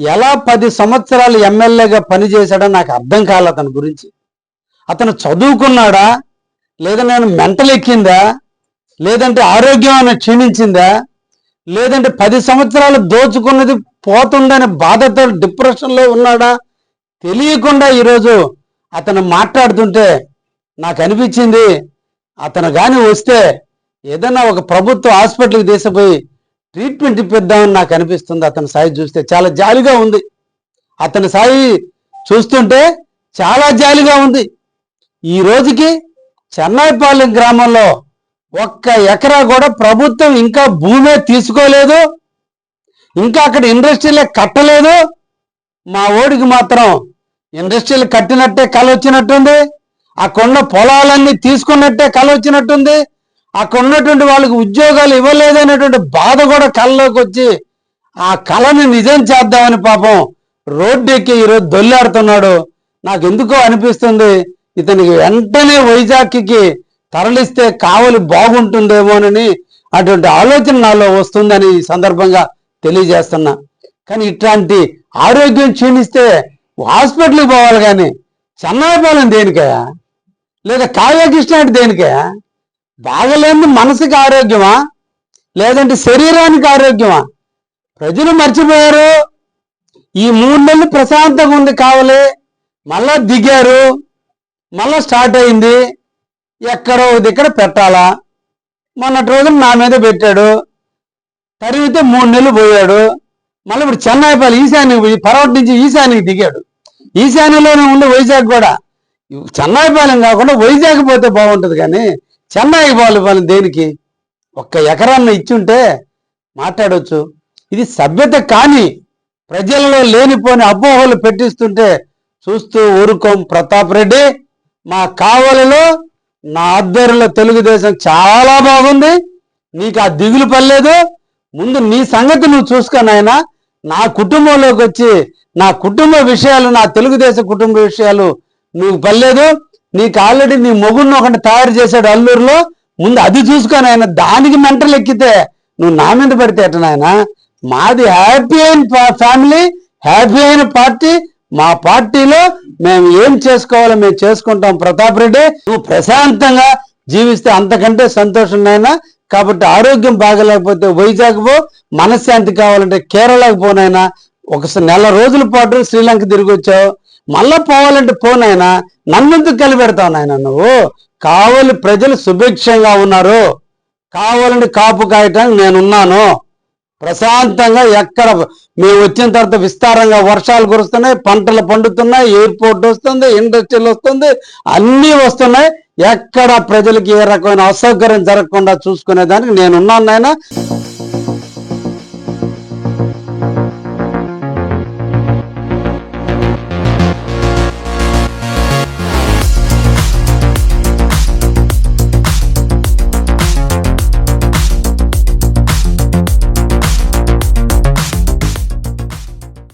ఎలా పది సంవత్సరాలు ఎమ్మెల్యేగా పనిచేశాడో నాకు అర్థం కాలే అతని గురించి. అతను చదువుకున్నాడా? లేదా నేను మెంటల్ ఎక్కిందా? లేదంటే ఆరోగ్యం అని క్షీణించిందా? లేదంటే పది సంవత్సరాలు దోచుకున్నది పోతుందనే బాధతో డిప్రెషన్లో ఉన్నాడా? తెలియకుండా ఈరోజు అతను మాట్లాడుతుంటే నాకు అనిపించింది అతను కానీ వస్తే ఏదైనా ఒక ప్రభుత్వ హాస్పిటల్కి తీసిపోయి ట్రీట్మెంట్ ఇప్పిద్దామని నాకు అనిపిస్తుంది. అతని సాయి చూస్తే చాలా జాలిగా ఉంది. అతని సాయి చూస్తుంటే చాలా జాలిగా ఉంది. ఈ రోజుకి చెన్నైపాలెం గ్రామంలో ఒక్క ఎకరా కూడా ప్రభుత్వం ఇంకా భూమే తీసుకోలేదు. ఇంకా అక్కడ ఇండస్ట్రీలే కట్టలేదు. మా ఓడికి మాత్రం ఇండస్ట్రీలు కట్టినట్టే కలొచ్చినట్టుంది. ఆ కొండ పొలాలన్నీ తీసుకున్నట్టే కలొచ్చినట్టుంది. అక్కడ ఉన్నటువంటి వాళ్ళకి ఉద్యోగాలు ఇవ్వలేదనేటువంటి బాధ కూడా కళ్ళలోకి వచ్చి ఆ కళను నిజం చేద్దామని పాపం రోడ్డు ఎక్కి ఈరోజు దొల్లాడుతున్నాడు. నాకు ఎందుకో అనిపిస్తుంది ఇతనికి వెంటనే వైజాగ్కి తరలిస్తే కావలి బాగుంటుందేమోనని అటువంటి ఆలోచన నాలో వస్తుందని ఈ సందర్భంగా తెలియజేస్తున్నా. కానీ ఇట్లాంటి ఆరోగ్యం క్షీణిస్తే హాస్పిటల్కి పోవాలి కానీ చెన్నైపాలెం దేనికయా లేదా కావ్యకృష్ణ అంటే దేనికయా బాగలేని మనసుకి ఆరోగ్యమా? లేదంటే శరీరానికి ఆరోగ్యమా? ప్రజలు మర్చిపోయారు. ఈ మూడు నెలలు ప్రశాంతంగా ఉంది కావాలి. మళ్ళా దిగారు. మళ్ళా స్టార్ట్ అయింది. ఎక్కడో ఒక దగ్గర పెట్టాలా? మొన్నటి రోజున నా మీద పెట్టాడు. తరిగితే మూడు నెలలు పోయాడు. మళ్ళీ ఇప్పుడు చెన్నైపల్లి ఈశాన్యకి పోయి పర్వటి నుంచి ఈశాన్యకి దిగాడు. ఈశాన్యలోనే ఉండి వైజాగ్ కూడా. చెన్నైపాలెం కాకుండా వైజాగ్ పోతే బాగుంటుంది కానీ చెన్నైకి పని దేనికి? ఒక్క ఎకరాన్ని ఇచ్చుంటే మాట్లాడవచ్చు ఇది సభ్యత కాని ప్రజలలో లేనిపోని అపోహలు పెట్టిస్తుంటే చూస్తూ ఊరుకోం ప్రతాప్ రెడ్డి మా కావలిలో నా ఆధ్వర్యంలో తెలుగుదేశం చాలా బాగుంది. నీకు ఆ దిగులు పర్లేదు ముందు నీ సంగతి నువ్వు చూసుకో నాయనా. నా కుటుంబంలోకి వచ్చి నా కుటుంబ విషయాలు నా తెలుగుదేశం కుటుంబ విషయాలు నువ్వు పర్లేదు నీకు ఆల్రెడీ నీ మొగుడిని ఒకటి తయారు చేశాడు అల్లూరులో. ముందు అది చూసుకొని ఆయన దానికి మెంటలు ఎక్కితే నువ్వు నా మీద పడితే ఎట్ట నాయనా? మాది హ్యాపీ అయిన పా- ఫ్యామిలీ హ్యాపీ అయిన పార్టీ. మా పార్టీలో మేము ఏం చేసుకోవాలో మేము చేసుకుంటాం. ప్రతాప్ రెడ్డి నువ్వు ప్రశాంతంగా జీవిస్తే అంతకంటే సంతోషం నాయనా. కాబట్టి ఆరోగ్యం బాగలేకపోతే వైజాగ్ పో మనశ్శాంతి కావాలంటే కేరళకు పోనైనా ఒక నెల రోజుల పాటు శ్రీలంక తిరిగి వచ్చావు. మళ్ళా పోవాలంటే పోనైనా నన్నెందుకు కలిపెడతావు నాయన నువ్వు? కావలి ప్రజలు సుభిక్షంగా ఉన్నారు. కావాలని కాపు కాయటానికి నేనున్నాను. ప్రశాంతంగా ఎక్కడ మేము వచ్చిన తర్వాత విస్తారంగా వర్షాలు కురుస్తున్నాయి పంటలు పండుతున్నాయి ఎయిర్పోర్ట్ వస్తుంది ఇండస్ట్రీలు వస్తుంది అన్నీ వస్తున్నాయి. ఎక్కడ ప్రజలకి ఏ రకమైన అసౌకర్యం జరగకుండా చూసుకునే దానికి నేనున్నాను నాయన.